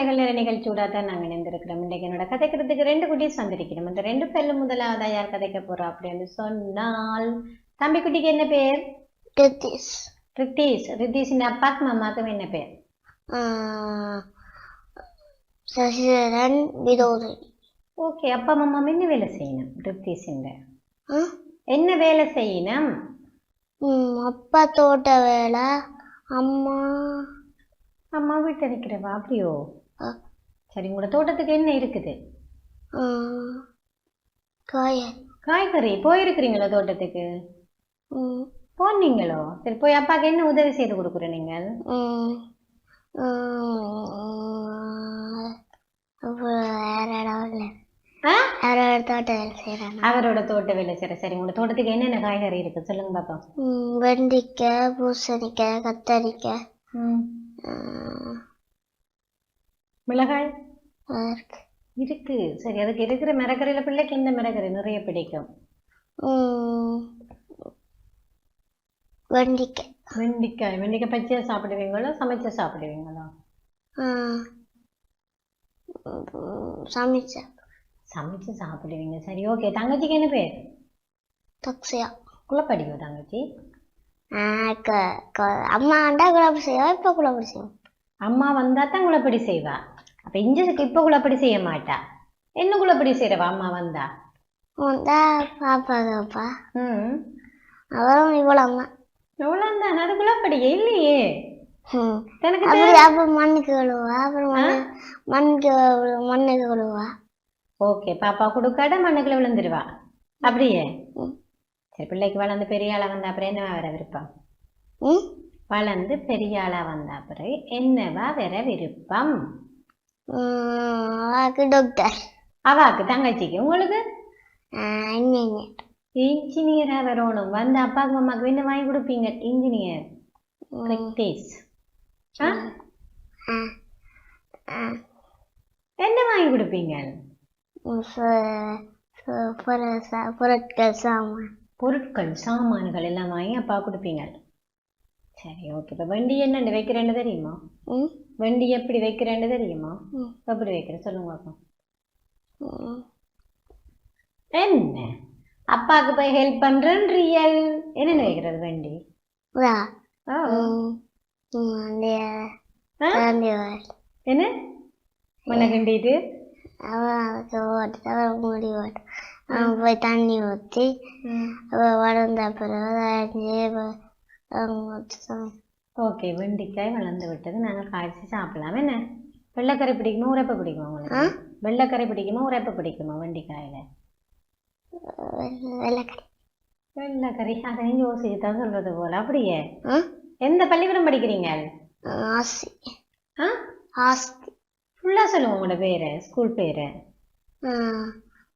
மழலைகள் நிற நிகழ்ச்சியோட தான் நாங்கள் இணைந்திருக்கிறோம். இன்றைக்கு என்னோட கதைக்கிறதுக்கு ரெண்டு குட்டீஸ் வந்திருக்கிறோம் இந்த ரெண்டு பேர்ல முதலாவதா யார் கதைக்க போறா அப்படின்னு சொன்னால் தம்பி குட்டிக்கு என்ன பேர்? கிருத்திஸ் ரித்தீஷ். ரித்தீஷின் அப்பாக்கு மாமாக்கும் என்ன பேர்? சசிதரன் விரோதன் ஓகே அப்பா மாமா என்ன வேலை செய்யணும் ரித்தீஷின்? என்ன வேலை செய்யணும்? அப்பா தோட்ட வேலை அம்மா. அம்மா வீட்டை நிற்கிறவா அப்படியோ. சரி உங்களோட தோட்டத்துக்கு என்ன இருக்குது? காய காய்கறி. போயிருக்கிறீங்களோ தோட்டத்துக்கு? போனீங்களோ? சரி போய் அப்பாக்கு என்ன உதவி செய்து கொடுக்குற நீங்கள்? ஒரு தோட்ட வேலை செய்கிறாங்க அவரோட தோட்ட வேலை சரி சரி உங்களோட தோட்டத்துக்கு என்னென்ன காய்கறி இருக்கு சொல்லுங்க பாப்போம் வெண்டைக்காய் பூசணிக்காய் கத்தரிக்காய். மிளகாய்? இருக்கு. சரி அதுக்கு இருக்கிற மிளகரையில பிள்ளைக்கு எந்த மிளகரை நிறைய பிடிக்கும். வெண்டைக்காய். வெண்டிக்காய். வெண்டிக்காய் பச்சையா சாப்பிடுவீங்களோ? சமைச்சு சாப்பிடுவீங்களோ? சமைச்சேன் சமைச்சு. சாப்பிடுவீங்க. சரி ஓகே. தங்கச்சிக்கு என்ன பேர்? தக்ஸியா குழப்படிக்கோ தங்கச்சி? அம்மா ஆண்டா குழம்பு செய்வா இப்போ குழம்பு செய்வோம் அம்மா வந்தா தான் குழப்படி செய்வா. அப்ப இஞ்சதுக்கு இப்ப குழப்படி செய்ய மாட்டா. என்ன குழப்படி செய்யறவா அம்மா வந்தா. வந்தா பாப்பா ம். அப்புறம் இவ்வளோ அம்மா. எவ்வளவு அது குழப்படியே? இல்லையே. அப்படி அப்புறம் மண்ணுக்கு விழுவா அப்புறம் மண்ணு மண்ணுக்கு மண்ணுக்கு விழுவா ஓகே பாப்பா கொடுக்காட மண்ணுக்குள்ள விழுந்துருவா. அப்படியே. சரி பிள்ளைக்கு வளர்ந்து பெரிய ஆளா வந்த அப்புறம் என்னவா வர விருப்பம்? வளர்ந்து பெரிய ஆளா வந்த அப்புறம் என்னவா வர விருப்பம்? அவாக்கு டாக்டர் அவாக்கு தங்கச்சிக்கு உங்களுக்கு இன்ஜினியரா வரணும் வந்து அப்பாக்கு அம்மாக்கு என்ன வாங்கி கொடுப்பீங்க இன்ஜினியர் பிராக்டிஸ் என்ன வாங்கி கொடுப்பீங்க பொருட்கள் சாமான் பொருட்கள் சாமான்கள் எல்லாம் வாங்கி அப்பா கொடுப்பீங்க சரி ஓகே இப்போ வண்டி என்னண்டு வைக்கிறேன்னு தெரியுமா ம் வண்டி எப்படி வைக்கிறேன்னு தெரியுமா. எப்படி வைக்கிறேன் சொல்லுங்க பாப்போம். ம். என்ன? அப்பாவுக்கு போய் ஹெல்ப் பண்றேன் ரியல் என்னென்ன வைக்கிறது வண்டி. என்ன? மண்ணை கிண்டிட்டு அவன் அதுக்கு ஓட்டு அவன் மூடி ஓட்டு. அவன் போய் தண்ணி ஊற்றி வளர்ந்த பிறகு அரைஞ்சி ஓகே வெண்டைக்காய் வளர்ந்து விட்டது. நாங்கள் காய்ச்சி சாப்பிடலாம். என்ன? வெள்ளைக்கரை பிடிக்குமா உரைப்பை பிடிக்குமா உங்களுக்கு? வெள்ளைக்கரை பிடிக்குமா உரைப்பை பிடிக்குமா வெண்டைக்காயில? வெள்ளைக்கறி. அதையும் யோசிச்சு தான் சொல்றது போல. அப்படியே? எந்த பள்ளிக்கூடம் படிக்கிறீங்க? ஆசி. ஆ? ஆஸ்தி ஃபுல்லா சொல்லுங்க உங்களோட பேரு ஸ்கூல் பேரு.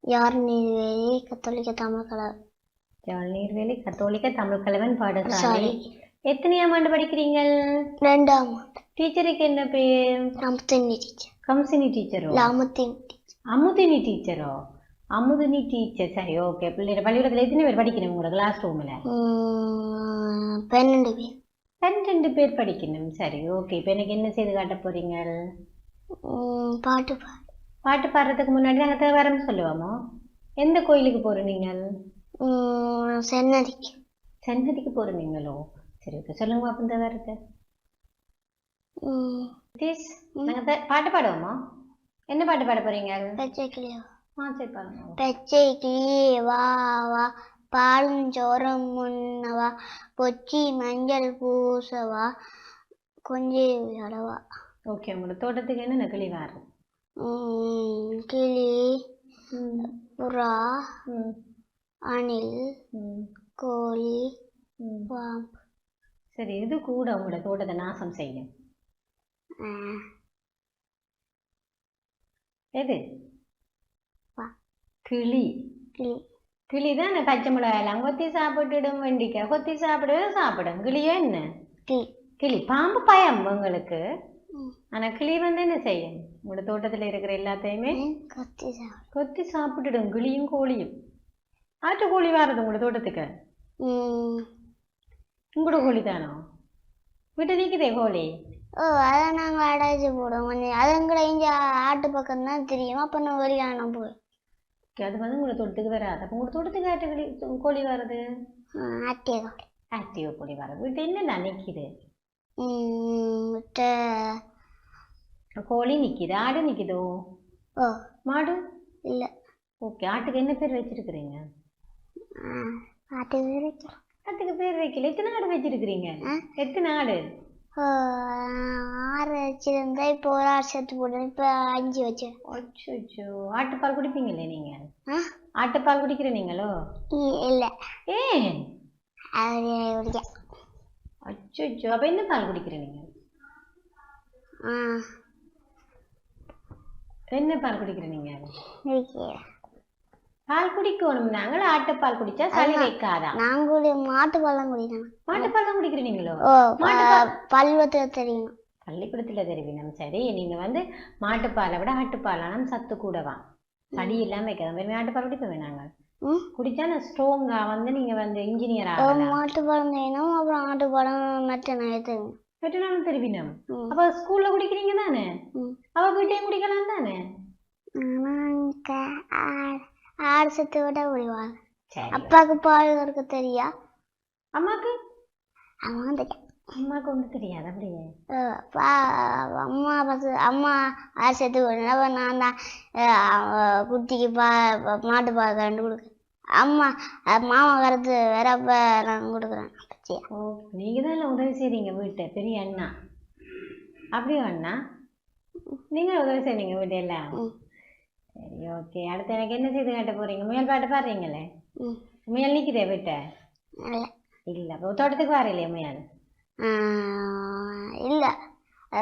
யார் நீர்வேலி கத்தோலிக்க தமிழ் கலர் நீர்வேலி கத்தோலிக்க தமிழ் கலவன் பாடசாலை. எத்தனையாம் ஆண்டு படிக்கிறீங்க ரெண்டாம் ஆண்டு. டீச்சருக்கு என்ன பேர்? அமுத்தினி டீச்சர். கம்சினி டீச்சரோ? இல்லை அமுத்தினி டீச்சர். அமுதினி டீச்சரோ? அமுதினி டீச்சர் சரி ஓகே பிள்ளைங்க பள்ளிக்கூடத்தில் எத்தனை பேர் படிக்கணும் உங்களோட கிளாஸ் ரூமில் பன்னெண்டு பேர். பன்னிரெண்டு பேர் படிக்கணும். சரி ஓகே இப்போ எனக்கு என்ன செய்து காட்ட போறீங்க பாட்டு பாடு. பாட்டு பாடுறதுக்கு முன்னாடி நாங்கள் தேவாரம் சொல்லுவோமோ? எந்த கோயிலுக்கு போகிறோம் நீங்கள்? சென்னதிக்கு. சன்னதிக்கு போகிறோம் நீங்களோ சரி ஓகே சொல்லுங்க அப்போ தேவாரத்தை ம், ப்ளீஸ் நாங்கள் பாட்டு பாடுவோமா? என்ன பாட்டு பாட போறீங்க? பச்சை கிளியோ. ஆ சரி பாடுங்க. பச்சை கிளியே வா வா. பாலும் சோரம் முன்னவா பொச்சி மஞ்சள் பூசவா. கொஞ்சே விளையாடவா ஓகே உங்களோட தோட்டத்துக்கு என்னென்ன கிளி ம், கிளி புறா அணில் கோழி பாம்பு. சரி இது கூட உங்களோட தோட்டத்தை நாசம் செய்யும். எது. கிளி. கிளி. தான் பச்சை மிளகாயெல்லாம் கொத்தி சாப்பிட்டுடும் வெண்டிக்காய் கொத்தி சாப்பிடவே சாப்பிடும். கிளியே என்ன? கிளி. பாம்பு பயம் உங்களுக்கு. ஆனா கிளி வந்து என்ன செய்யும்? உங்களோட தோட்டத்துல இருக்கிற எல்லாத்தையுமே கத்தி சாப்பிடு கொத்தி சாப்பிட்டுடும். கிளியும் கோழியும். ஆட்டுக்கோழி வாரது உங்களோட தோட்டத்துக்கு? உங்களோட கோழி தானோ? வீட்டை நிற்குதே கோழி ஓ அதை நாங்கள் அடைச்சி போடுவோம் கொஞ்சம் அது எங்களை இங்கே ஆட்டு பக்கம் தான் தெரியும். அப்போ நான் வெளியான போய் அது வந்து உங்களை தோட்டத்துக்கு வராது. அப்போ உங்களை தோட்டத்துக்கு ஆட்டுக்கிளி கோழி வர்றது? ஆட்டிய. ஆக்டிவ் கோழி வர்றது. வீட்டு என்ன முட்டை கோழி நிற்கிது ஆடு நிற்கிதோ ஓ. மாடு? இல்லை. ஓகே ஆட்டுக்கு என்ன பேர் வச்சிருக்கிறீங்க? ஆட்டு வீரக்கு ஆட்டுக்கு பேர் வைக்கல? எத்தனை ஆடு வச்சிருக்கிறீங்க? எத்தனை ஆடு? ஆறு வச்சிருந்தா இப்போ ஒரு ஆறு செத்து போட்டேன். இப்போ அஞ்சு வச்சேன் அச்சோ ஆட்டுப்பால் குடிப்பீங்களே நீங்க? ஆட்டுப்பால் குடிக்கிற நீங்களோ? இல்லை. ஏன்? குடிக்க அச்சோ அப்ப என்ன பால் குடிக்கிற நீங்க? என்ன பால் குடிக்கிற நீங்க? பால் குடிக்கணும். நாங்களும் ஆட்டுப்பால் குடிச்சா சளி வைக்காதா? நான் குடி மாட்டு பழம் குடிக்கணும் மாட்டுப்பால் தான் குடிக்கிற நீங்களோ ஓ மாட்டுப்பால். பல்வத்தில் தெரியும். பள்ளிக்கூடத்துல தெரிவினம். சரி நீங்க வந்து மாட்டுப்பாலை விட ஆட்டுப்பாலான சத்து கூடவா? சளி இல்லாம வைக்காத? மாதிரி ஆட்டுப்பால் குடிப்போமே நாங்க? ம். குடிச்சா நான் ஸ்ட்ராங்கா வந்து நீங்க வந்து இன்ஜினியர் ஆகலாம். மாட்டு பழம் வேணும். அப்புறம் ஆட்டு பழம் மற்ற நேரத்துக்கு எட்டு நாளும் தெரிவினம். அப்ப ஸ்கூல்ல குடிக்கிறீங்க தானே? ம். அவ வீட்டையும் குடிக்கலாம் தானே? ஆனா ஆடு ஆடு செத்து விட முடிவாங்க சரி அப்பாவுக்கு பால் கறக்க தெரியா? அம்மாக்கு? அவன் தெரியும் அம்மாக்கு ஒண்ணு தெரியாது அப்படியே. அம்மா பசு அம்மா ஆடு செத்து விட நான் தான் குட்டிக்கு பா மாட்டு பால் கண்டு கொடுக்க. அம்மா மாமா கறந்து வரப்ப நான் கொடுக்குறேன். ஓ நீங்க தான் எல்லாம் உதவி செய்றீங்க வீட்டை. பெரிய அண்ணா. அப்படியா அண்ணா? நீங்க உதவி செய்றீங்க வீட்டு எல்லாம்? சரி ஓகே அடுத்து எனக்கு என்ன செய்து காட்ட போறீங்க? முயல் பாட்டு பாடுறீங்களே? முயல் நிக்குதே வீட்டை? இல்லை. அப்போ தோட்டத்துக்கு வரலையே முயல்? இல்ல.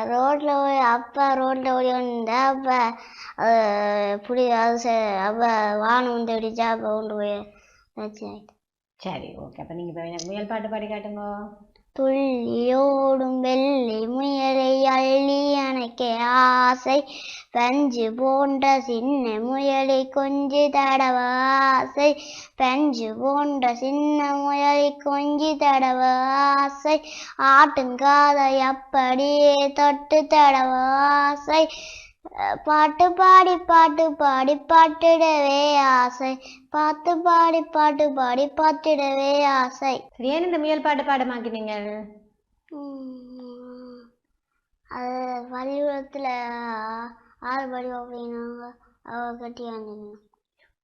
ரோட்ல போய் அப்பா ரோட்ல ஓடி வந்தா அப்ப புடி அது அப்ப வானம் வந்து அடிச்சா அப்ப கொண்டு போய் சரி ஓகே அப்ப நீங்க இப்ப எனக்கு முயல் பாட்டு பாடி காட்டுங்க. துள்ளியோடும் வெள்ளி முயலை அள்ளி அணைக்க ஆசை. பஞ்சு போன்ற சின்ன முயலை கொஞ்சி தடவ ஆசை பஞ்சு போன்ற சின்ன முயலை கொஞ்சி தடவ ஆசை ஆட்டுங்காதை அப்படியே தொட்டு தடவ ஆசை பாட்டு பாடி பாட்டு பாடி பாட்டிடவே ஆசை. பாட்டு பாடி பாட்டு பாடி பாட்டிடவே ஆசை. ஏன் இந்த முயல் பாட்டு பாடமாக்கினீங்க? உம் அது பள்ளிக்கூடத்தில் ஆறு படி அப்படின்னாங்க. அவ கட்டி வந்துருந்தேன்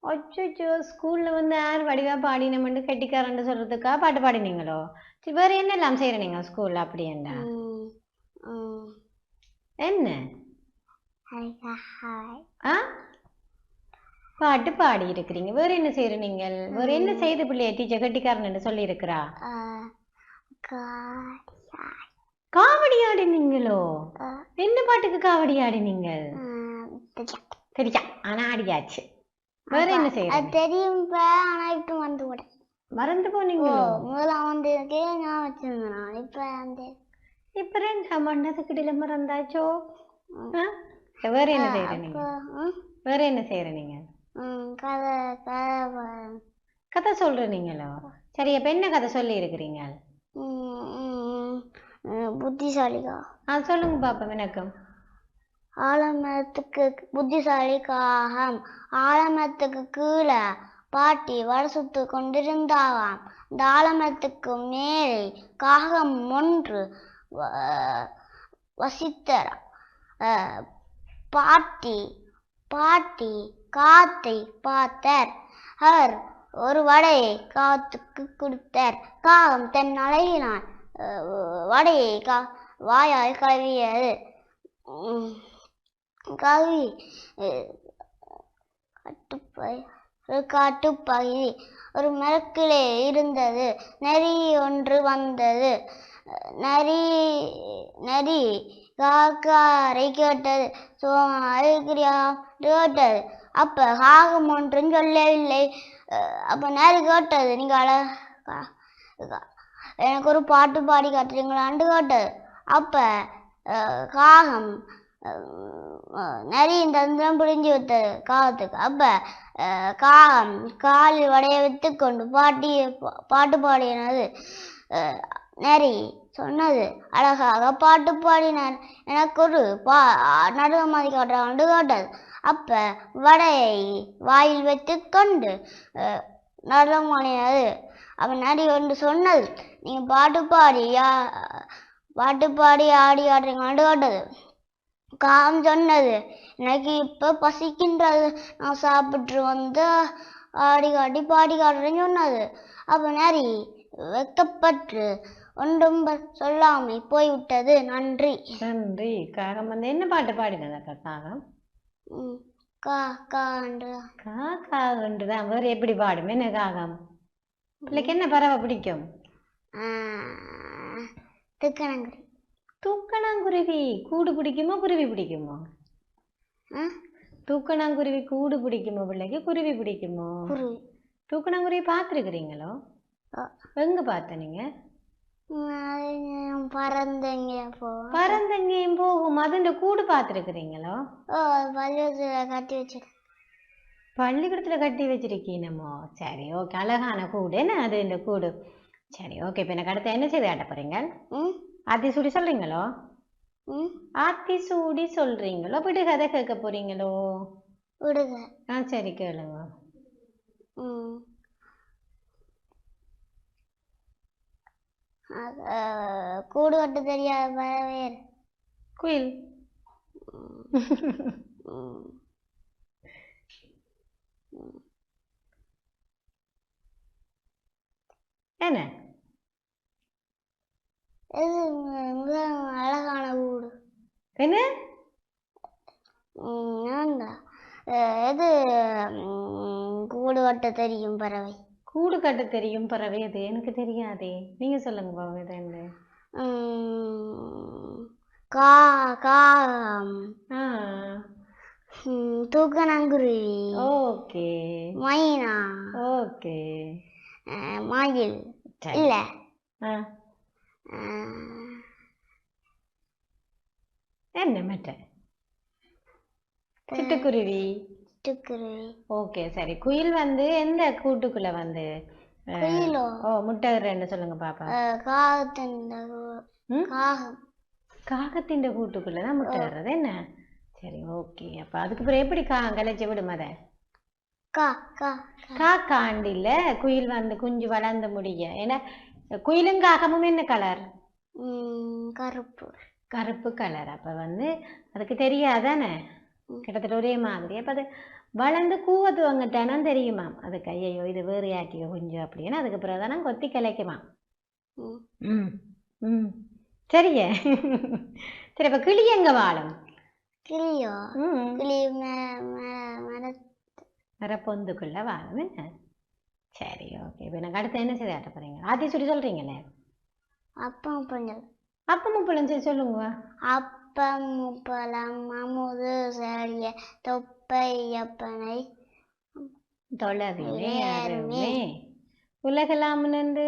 அச்சோ ஸ்கூல்ல வந்து யார் வடிவா பாடினமெண்டு கெட்டிக்காரன்னு சொல்றதுக்கா பாட்டு பாடினீங்களோ? சரி வேற என்னெல்லாம் செய்யற நீங்க ஸ்கூல்ல அப்படி என்ன? ஆ? பாட்டு பாடி இருக்கிறீங்க வேற என்ன செய்யற நீங்கள்? வேற என்ன செய்த பிள்ளைய டீச்சர் கெட்டிக்காரன்னு சொல்லி இருக்கிறா காவடி ஆடினீங்களோ? என்ன பாட்டுக்கு காவடி ஆடினீங்கள்? தெரியா ஆனா ஆடியாச்சு. வேற என்ன அது செய்யறீங்க தெரியும் ஆனா இப்ப வந்து கூட மறந்து போனீங்களோ? முதல்ல வந்து நான் வச்சிருந்தேன் இப்ப வந்து இப்ப ரெண்டாம் மண்டதுக்கிட்ட மறந்தாச்சோ? ஆ? வேற என்ன செய்யற நீங்க? அப்போ, ம், வேற என்ன செய்யற நீங்க? ம், கதை கதை சொல்ற நீங்களோ? சரி அப்ப என்ன கதை சொல்லி இருக்கிறீங்க? புத்திசாலிக்கா. ஆ சொல்லுங்க பாப்போம் எனக்கும் ஆலமரத்துக்கு புத்திசாலி காகம் ஆலமரத்துக்கு கீழே பாட்டி சுட்டு கொண்டிருந்தாவாம். இந்த ஆலமரத்துக்கு மேலே காகம் ஒன்று வசித்தர பாட்டி பாட்டி காத்தை பார்த்தார். அவர் ஒரு வடையை காத்துக்கு கொடுத்தார். காகம் தன் அழகினால் வடையை கா வாயால் கழுவியது. கவி அஹ், கட்டுப்பை ஒரு காட்டுப்பகுதி ஒரு மரக்கிலே இருந்தது. நெறி ஒன்று வந்தது. நரி நரி நரி காக்காரை கேட்டது. சோமா அழுகிறியா? கேட்டது. அப்ப காகம் ஒன்றும் சொல்லவில்லை அஹ், அப்ப நரி கேட்டது. நீங்க அழ கா- எனக்கு ஒரு பாட்டு பாடி காட்டுறீங்களான்னு கேட்டது. அப்ப காகம் நரி தந்திரம் புரிஞ்சு விட்டது. காகத்துக்கு அப்ப காகம் காலில் வடைய வைத்து கொண்டு பாட்டி பாட்டு பாடினது. நெறி சொன்னது அழகாக பாட்டு பாடினார். எனக்கு ஒரு பா நடுவ மாதிரி ஆண்டு காட்டது அப்ப வடையை வாயில் வைத்து கொண்டு அஹ், அவன் நடி ஒன்று சொன்னது நீங்க பாட்டு பாடி யா- பாட்டு பாடி ஆடி ஆடுறீங்களாண்டு காட்டது காம் சொன்னது எனக்கு இப்போ பசிக்கின்றது. நான் சாப்பிட்டு வந்து ஆடி காட்டி பாடி காட்டுறேன்னு சொன்னது. அப்போ நரி வெக்கப்பட்டு ஒன்றும் சொல்லாமல் போய்விட்டது. நன்றி. நன்றி. காகம் வந்து என்ன பாட்டு பாடினது அக்கா? காகம்? ம், கா காண்டு காக்கா தான் வேறு எப்படி பாடும்? என்ன காகம்? பிள்ளைக்கு என்ன பறவை பிடிக்கும்? திக்கணங்குடி தூக்கணாங்குருவி. கூடு பிடிக்குமோ குருவி பிடிக்குமோ? தூக்கணாங்குருவி கூடு பிடிக்குமோ பிள்ளைக்கு? குருவி பிடிக்குமோ? குருவி. தூக்கணாங்குருவி பார்த்துருக்குறீங்களோ. எங்க பார்த்த நீங்க? ம், அது நான் பறந்தங்க போ பறந்தங்கேயும் போகும். அதுண்ட கூடு பார்த்துருக்குறீங்களோ ஓ பள்ளியத்தில் கட்டி வச்சிருக்கேன். பள்ளிக்கூடத்துல கட்டி வச்சிருக்கீனமோ? சரி ஓகே. அழகான கூடு. என்ன அது இந்த கூடு? சரி ஓகே. இப்போ எனக்கு அடுத்து என்ன செய்து காட்ட போறீங்க? ம்? ஆத்தி சூடி சொல்றீங்களோ? ம்? ஆத்தி சூடி சொல்றீங்களோ? விடு கதை கேட்க போறீங்களோ? விடுக ஆ சரி கேளுங்க. ம் அது, அஹ், கூடு கட்ட தெரியாத பறவை குயில். என்ன? இது அழகான கூடு. என்ன? ம், கூடு கட்ட தெரியும் பறவை. கூடு கட்ட தெரியும் பறவை அது? எனக்கு தெரியாதே. நீங்க சொல்லுங்க பாபு இது என்ன? கா காகம் ஆ. தூக்கணாங்குருவி. ஓகே. மைனா ஓகே. மயில். இல்ல. என்ன மற்ற சிட்டுக்குருவி. சிட்டுக்குருவி ஓகே சரி. குயில் வந்து எந்த கூட்டுக்குள்ள வந்து குயிலோ. ஓ முட்டை ரெண்டு சொல்லுங்க பாப்பா. காகத்தின்? காகம். காகத்தின் கூட்டுக்குள்ள தான் முட்டை வர்றது என்ன? சரி ஓகே. அப்ப அதுக்கு பிறகு எப்படி கா கலைச்சி விடும் அதை? காக்காண்டில குயில் வந்து குஞ்சு வளர்ந்து முடிய. ஏன்னா குயிலும் காகமும் என்ன கலர்? கருப்பு. கருப்பு கலர். அப்ப வந்து அதுக்கு தெரியாதானே. கிட்டத்தட்ட ஒரே மாதிரி. அப்ப அது வளர்ந்து கூவ துவங்கட்டானா தெரியுமாம் அதுக்கு ஐயோ இது வேறு யாட்டியோ குஞ்சு அப்படின்னு. அதுக்கு பிறகுதான் கொத்தி கிளைக்குமாம் ம், ம். சரியே சரி அப்ப கிளி எங்க வாழும்? கிளியோ? கிளி மரப்பொந்துக்குள்ள வாழும். என்ன? சரி ஓகே. இப்போ எனக்கு அடுத்து என்ன செய்து காட்ட போறீங்க? ஆத்தி சொல்லி சொல்றீங்களே? அப்பம் பழம் அப்ப முப்பழம் சரி சொல்லுங்க அப்பம் முப்பழம் அமுது சரிய தொப்பை அப்பனை தொழறினே உலகமே. அருமே உலகலாம் நண்டு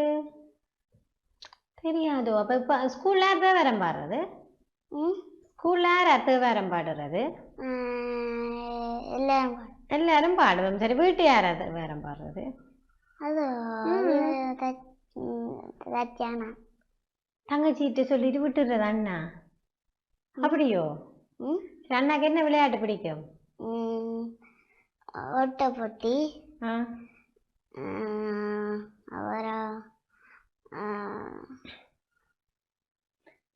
தெரியாதோ. அப்ப இப்ப ஸ்கூல்ல தேவாரம் பாடுறது? ம், ஸ்கூல்ல யார் தேவாரம் பாடுறது? எல்லாரும். எல்லாரும் பாடுவோம். சரி வீட்டு யார் பாடுறது? அது அது தச்- ம், தச்சானா தங்கச்சிட்டு சொல்லிட்டு விட்டுறது அண்ணா. அப்படியோ? அண்ணாக்கு என்ன விளையாட்டு பிடிக்கும்? அப்புறம் ஆஹ்,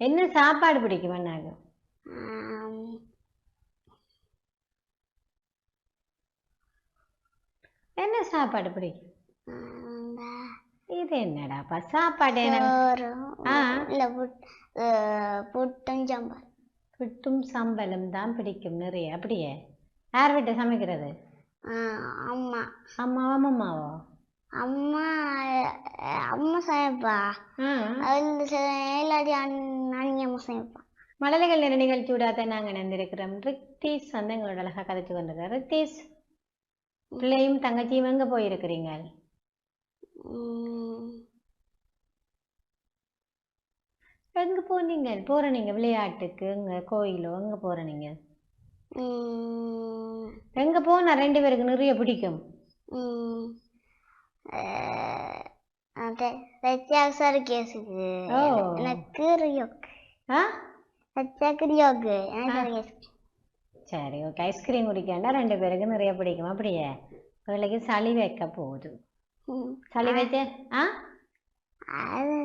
என்ன சாப்பாடு பிடிக்கும் அண்ணாக்கு? என்ன சாப்பாடு பிடிக்கும்? இது என்னடாப்பா சாப்பாடு புட்டும் சாம்பார். புட்டும் சம்பளம் தான் பிடிக்கும் நிறைய. அப்படியே? யார் வீட்டை சமைக்கிறது அம்மா. அம்மாவா அம்மாவோ? அம்மா அம்மா சமைப்பா. அதில் இல்லாட்டி அண்ணி அம்மா சமைப்பா. மழலைகள் நிற நிகழ்ச்சி விடாத நாங்க நினைந்திருக்கிறோம். ரிக்தீஸ் வந்து எங்களோட அழகா கதைச்சு கொண்டிருக்கார். ரிக்தீஸ் பிள்ளையும் தங்கச்சியும் எங்க போயிருக்கிறீங்க? எங்க போனீங்க போற நீங்க விளையாட்டுக்கு எங்க கோயிலோ எங்க போற நீங்க? எங்க போனா ரெண்டு பேருக்கு நிறைய பிடிக்கும். சரி ஓகே. ஐஸ்கிரீம் குடிக்காண்டா ரெண்டு பேருக்கு நிறைய பிடிக்கும். அப்படியே. பிள்ளைக்கு சளி வைக்க போகுது. சளி வச்சு ஆ?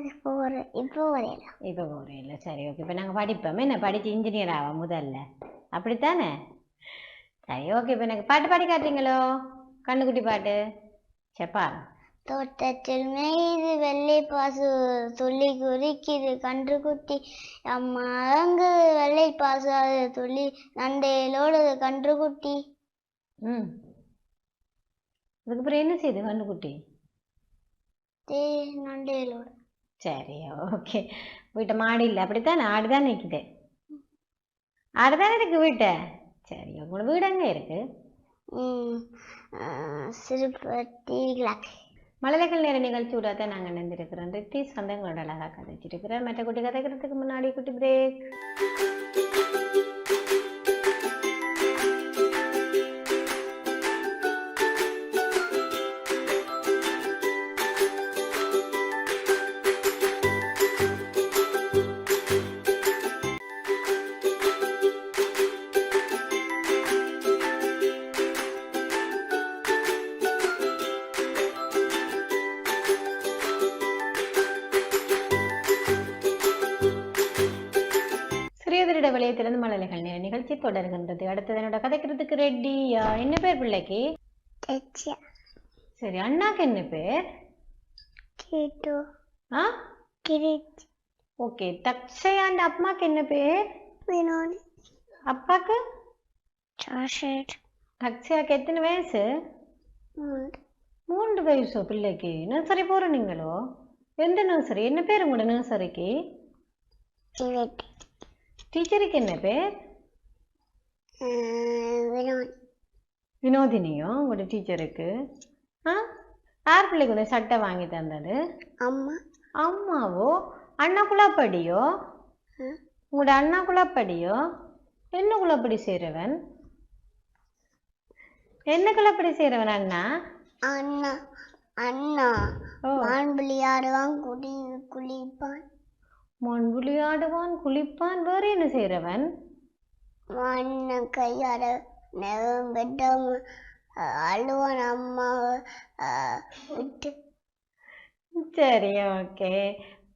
இப்போ வரையில இப்போ இல்லை சரி ஓகே இப்போ நாங்கள் படிப்போம். என்ன படித்து இன்ஜினியர் ஆவோம் முதல்ல? அப்படித்தானே? சரி ஓகே இப்போ எனக்கு பாட்டு பாடி காட்டுறீங்களோ? கண்ணுக்குட்டி பாட்டு. செப்பா தோட்டத்தில் மேய்து வெள்ளை பாசு துள்ளி குதிக்குது. கன்று குட்டி அம்மா அங்கு வெள்ளை பாசு அது துள்ளி நண்டையிலோடுது கன்று குட்டி ம். அதுக்கப்புறம் என்ன செய்யுது கண்ணுக்குட்டி? தே நண்டையிலோடு சரி ஓகே வீட்டை மாடி இல்லை அப்படித்தானே ஆடு தான் நிற்குது ஆடு தானே இருக்கு வீட்டை? சரி உங்களோட வீடு எங்கே இருக்கு? ம் சிறுபட்டி கிளாக் மழலைகள் நேர நிகழ்ச்சியோட தான் நாங்கள் நினைந்திருக்கிறோம் ரித்தி சந்தங்களோட அழகாக கதைச்சிருக்கிறோம் மற்ற குட்டி கதைக்கிறதுக்கு முன்னாடி குட்டி பிரேக். என்ன பேர் பிள்ளைக்கு? சரி அண்ணாக்கு என்ன பேர்? கீட்டு. ஆ? கிரிட் ஓகே தக்ஷயாண்ட அம்மாக்கு என்ன பேர்? வினோத் அப்பாக்கு? சாஷேட் தக்ஷயாக்கு எத்தனை வயசு? மூன்று. வயசோ பிள்ளைக்கு? நர்சரி போற நீங்களோ? எந்த நர்சரி? என்ன பேர் உங்களோட நர்சரிக்கு? டீச்சருக்கு என்ன பேர்? வினோத் வினோதினியோ உங்களோட டீச்சருக்கு ஆ? யார் பிள்ளைக்கு உங்க சட்டை வாங்கி தந்தது? அம்மா. அம்மாவோ? அண்ணா குலாப்படியோ ம். உங்களோட அண்ணா குலாப்படியோ என்ன குலாப்படி செய்கிறவன் என்ன குலாப்படி செய்கிறவன் அண்ணா? அண்ணா. அண்ணா. ஓ. மான் விளையாடுவான் குடி குளிப்பான். மண் விளையாடுவான் குளிப்பான். வேற என்ன செய்கிறவன் மான் கையாட பெட்டாம அழுவான் அம்மாவை அஹ், விட்டு. சரி ஓகே.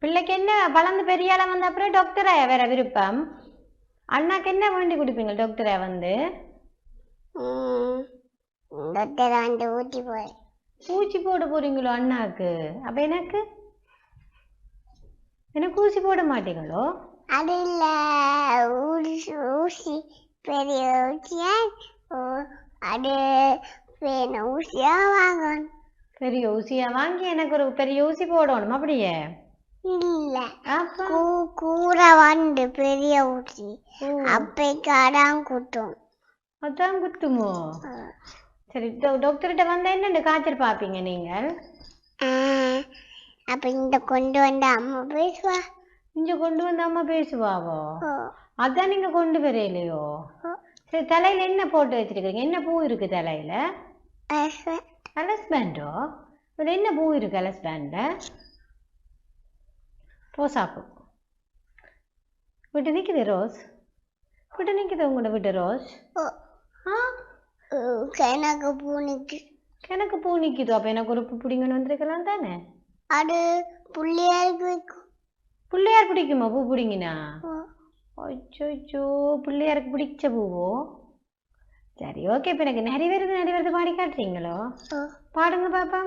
பிள்ளைக்கு என்ன வளர்ந்து பெரிய ஆளா வந்த அப்புறம் டாக்டரா வேற விருப்பம்? அண்ணாக்கு என்ன வேண்டி கொடுப்பீங்க டாக்டரா வந்து? டாக்டர் வந்து ஊட்டி போய் ஊசி போட போறீங்களோ அண்ணாக்கு? அப்ப எனக்கு எனக்கு ஊசி போட மாட்டீங்களோ? அது இல்ல ஊசி ஊசி. பெரிய ஊசியா ஓ- அது வேணும் ஊசியா வாங்கணும். பெரிய ஊசியா வாங்கி எனக்கு ஒரு பெரிய ஊசி போடணும் அப்படியே? இல்ல. அப்ப. கூ கூரை வந்து பெரிய ஊசி. ஓ, அப்பைக்காதான் குட்டும் அதான் குத்துமோ? சரி டாக்டர்கிட்ட வந்தா என்னென்ன காய்ச்சல் பாப்பீங்க நீங்கள்? அப்ப இந்த கொண்டு வந்த அம்மா பேசுவா? இங்க கொண்டு வந்து அம்மா பேசுவாவோ? அதான் நீங்க கொண்டு வரையிலையோ? சரி தலையில என்ன போட்டு வச்சிருக்கீங்க என்ன பூ இருக்கு தலையில. அலஸ்பேண்டோ இதுல என்ன பூ இருக்கு அலஸ்பேண்ட்ல ரோசாப்பூ. விட்டு நிக்குது ரோஸ்? விட்டு நிக்குது உங்களோட விட்டு ரோஸ்? ஆ? ஓ, கிணக்கு பூனிக்கு எனக்கு பூ நிக்குது. அப்ப எனக்கு ஒரு பூ பிடிங்கன்னு வந்திருக்கலாம் தானே? அது புள்ளியாருக்கு பிள்ளையார் பிடிக்குமா பூ பிடிங்கினா? ஓ, அச்சோ பிள்ளையாருக்கு பிடிச்ச பூவோ? சரி ஓகே எனக்கு நிறைய வருது நிறைய வருது பாடி காட்டுறீங்களோ. பாடுங்க பாப்பா.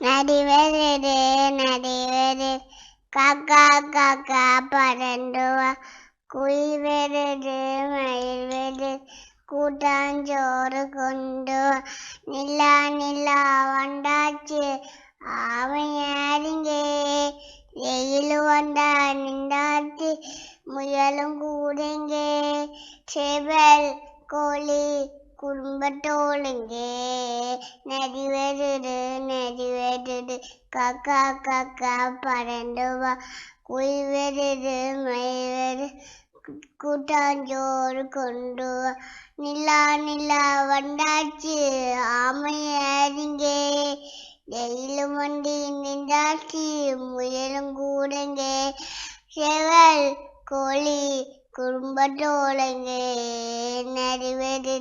நடி வருது நடி வருது. காக்கா காக்கா பறந்து வா. குயில் வருது மயில் வருது. கூட்டாஞ்சோறு கொண்டு வா. நிலா நிலா வந்தாச்சு. அவன் யாருங்க வெயில் வந்தா நின்றாச்சு. முயலும் கூடுங்கே செவல் கோழி குடும்பத்தோளுங்க நதி வருது நதி வருது கக்கா கக்கா பறந்து வா குயில் வருது மயில் வருது கூட்டாஞ்சோறு கொண்டு வா நிலா நிலா வந்தாச்சு ஆமையாரிங்க வெயிலும் வண்டி நின்றாச்சு முயலும் கூடுங்க செவல் கோழி குடும்பத்தோடுங்க நரிவேடு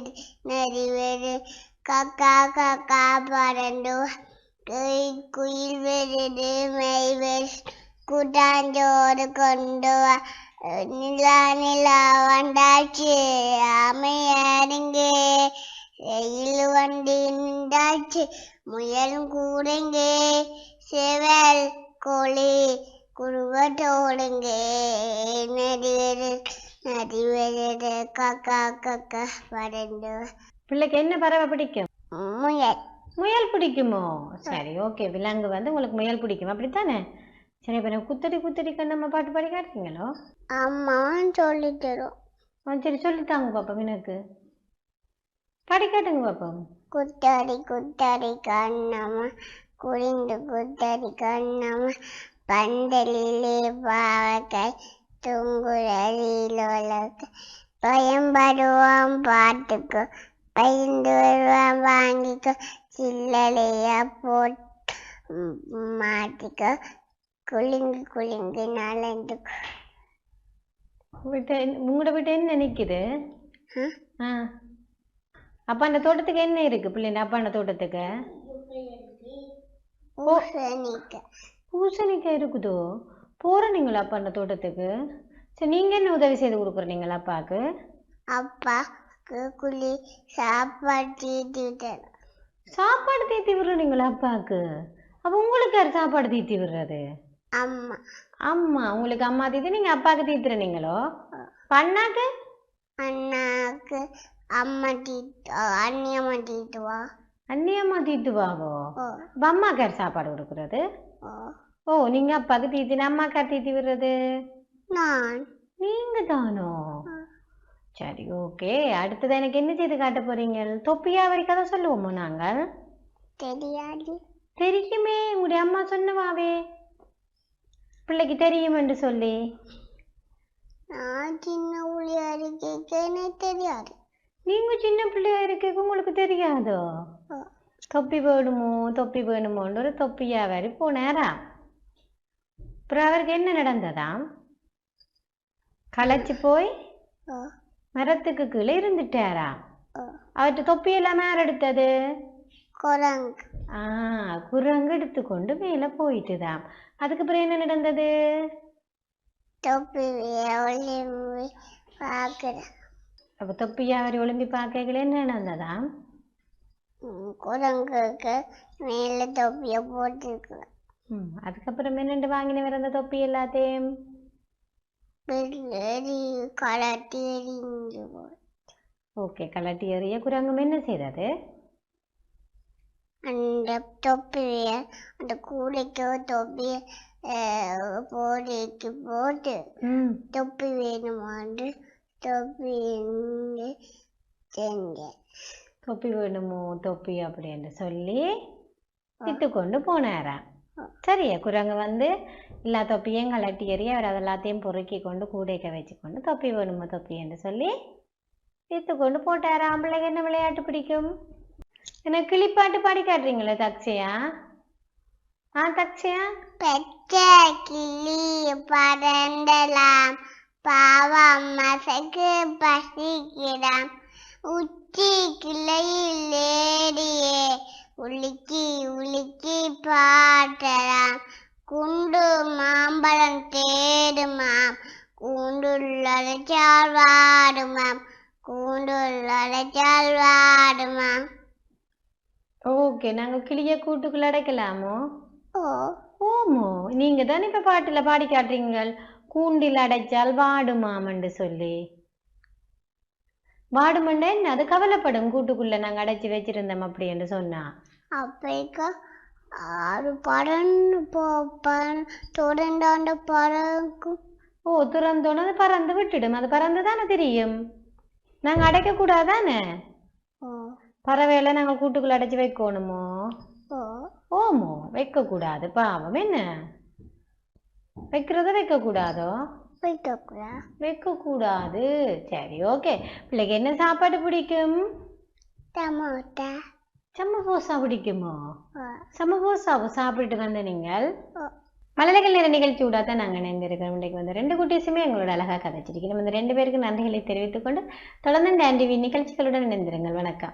நரிவேடு கக்கா கக்கா பறந்து குயில் குயில் வருது மெய் வெஸ் கூட்டாஞ்சோறு கொண்டு வா நிலா நிலா வந்தாச்சு அமையாருங்க ரயில் வண்டி நின்றாச்சு. முயலும் கூடுங்க. செவல் கோழி குருவத்தோடுங்க நரிவேறு நரிவேறு கக்கா கக்கா பறந்து பிள்ளைக்கு என்ன பறவை பிடிக்கும்? முயல். முயல் பிடிக்குமோ? சரி ஓகே. விலங்கு வந்து உங்களுக்கு முயல் பிடிக்கும். அப்படித்தானே? சரி இப்போ குத்தடி குத்தடி கண்ணம்மா பாட்டு பாடி காட்டுறீங்களோ அம்மாவும் சொல்லி தரும் சரி சொல்லித்தாங்க பாப்பா எனக்கு. பாடி காட்டுங்க பாப்பா குத்தாடி குத்தாடி கண்ணம்மா. குளிந்து குத்தாடி கண்ணம்மா. பந்தலிலே பாவக்காய் தூங்குழலிலோலக்க பயன்படுவான் பாட்டுக்கோ பயந்து வருவான் வாங்கிக்கோ. சில்லலையா போட் மாட்டிக்கோ. குலுங்கு குலுங்கு வீட்டு உங்களோட வீட்டு என்ன? ஆ? அப்பா அந்த தோட்டத்துக்கு என்ன இருக்கு பிள்ளைங்க அப்பா அந்த தோட்டத்துக்கு? பூசணிக்காய் இருக்குதோ? போறீங்களா அப்பா அந்த தோட்டத்துக்கு? சரி நீங்க என்ன உதவி செய்து கொடுக்குறீங்களா அப்பாவுக்கு அப்பாக்கு குழி சாப்பாடு தீட்டி விட்டார் சாப்பாடு தீத்தி விடுறீங்களா அப்பாவுக்கு அப்போ உங்களுக்கு யார் சாப்பாடு தீத்தி விடுறது? அம்மா. அம்மா உங்களுக்கு அம்மா தீத்தி நீங்க அப்பாவுக்கு தீத்துறீங்களோ பண்ணாக்கு? அண்ணாக்கு அம்மா தீட்டு அண்ணியம்மா தீட்டுவா அண்ணியம்மா தீத்துவாவோ ஓ அப்ப அம்மாக்கு யார் சாப்பாடு கொடுக்குறது? ஓ நீங்க அப்பாவுக்கு தீத்தினா அம்மாக்கு தீத்தி விடுறது? நான். நீங்க தானோ. சரி ஓகே. அடுத்தது எனக்கு என்ன செய்து காட்ட போறீங்க தொப்பியா வரி கதை சொல்லுவோமோ நாங்கள்? தெரியாது. தெரியுமே உங்களுடைய அம்மா சொன்னவாவே. பிள்ளைக்கு தெரியும் என்று சொல்லி. நான் சின்ன புள்ளியா இருக்கேன் எனக்கு தெரியாது. நீங்க சின்ன பிள்ளையா இருக்க உங்களுக்கு தெரியாதோ? தொப்பி வேணுமோ தொப்பி வேணுமோன்னு ஒரு தொப்பியா வரி போனாரா அப்புறம் அவருக்கு என்ன நடந்ததாம்? களைச்சு போய் மரத்துக்கு கீழே இருந்துட்டாரா ஓ அவர்கிட்ட தொப்பியெல்லாம் மேல எடுத்தது? குரங்கு. ஆ குரங்கு எடுத்துக்கொண்டு மேலே போயிட்டுதாம். அதுக்கப்புறம் என்ன நடந்தது? தொப்பி அப்போ தொப்பியா அவர் ஒளிம்பி பார்க்கல என்ன நடந்ததாம்? குரங்குக்கு மேலே தொப்பியை போட்டிருக்கிறேன் ம் அதுக்கப்புறம் என்னண்டு வாங்கினவர் அந்த தொப்பி எல்லாத்தையும்? பிள்ளை கலட்டி எறிஞ்சு போய் ஓகே கலட்டி எறிய குரங்கும் என்ன செய்தது? அந்த தொப்பிய அந்த கூடைக்கு தொப்பிய போடிக்கு போட்டு தொப்பி வேணுமாண்டு தொப்பி செஞ்சேன். தொப்பி வேணுமோ தொப்பி அப்படின்னு சொல்லி விட்டு கொண்டு போனாராம். சரியா குரங்கு வந்து எல்லா தொப்பியும் கலட்டி எறிய அவர் அது எல்லாத்தையும் பொறுக்கி கொண்டு கூடைக்க வச்சு கொண்டு தொப்பி வேணுமோ தொப்பி என்று சொல்லி வித்து கொண்டு போட்டாராம் பிள்ளைக்கு என்ன விளையாட்டு பிடிக்கும்? எனக்கு கிளிப்பாட்டு பாடி காட்டுறீங்களா தக்ஷயா? ஆ தக்ஷயா? பெற்ற கிளி பறந்தலாம். பாவம் மசக்கு பசிக்கிறான் உச்சி கிளையில் ஏறியே. உலுக்கி உலுக்கி பாட்டலாம் குண்டு மாம்பழம் தேடுமாம். கூண்டுள்ளடைச்சால் வாடுமாம். கூண்டுள்ளடைச்சால் வாடுமாம். ஓகே நாங்கள் கிளியை கூட்டுக்குள்ள அடைக்கலாமோ? ஓமோ நீங்க தானே இப்ப பாட்டுல பாடி காட்டுறீங்க? கூண்டில் அடைச்சால் வாடுமாமன்னு சொல்லி. வாடுமண்டா என்ன? அது கவலைப்படும். கூட்டுக்குள்ள நாங்க அடைச்சி வச்சிருந்தோம் அப்படின்னு சொன்னா. அப்பைக்கு ஆறு படம் தொடர்ந்தாண்ட பறக்கும் ஓ துறந்தோன்னு அது பறந்து விட்டுடும். அது பறந்து தானே தெரியும்? நாங்க அடைக்க கூடாதானே? ஓ. பறவையில நாங்க கூட்டுக்குள்ள அடைச்சி வைக்கணுமோ? ஓமோ வைக்க கூடாது பாவம் என்ன? வைக்கிறத வைக்க கூடாதோ போய்க்கக்கூடா வைக்க கூடாது சரி ஓகே பிள்ளைக்கு என்ன சாப்பாடு பிடிக்கும்? டமோட்டா சமபோசா பிடிக்குமோ? ஆ. சமபோசா சாப்பிட்டுட்டு வந்த நீங்கள். மலர்கள் நேர நிகழ்ச்சியோட தான் நாங்கள் இணைந்திருக்கிறோம். இன்றைக்கு வந்து ரெண்டு குட்டீஸுமே எங்களோட அழகாக கதைச்சிருக்கோம் இந்த ரெண்டு பேருக்கு நன்றிகளை தெரிவித்துக் கொண்டு தொடர்ந்து ஆன்டிவி நிகழ்ச்சிகளுடன் இணைந்திருங்கள். வணக்கம்.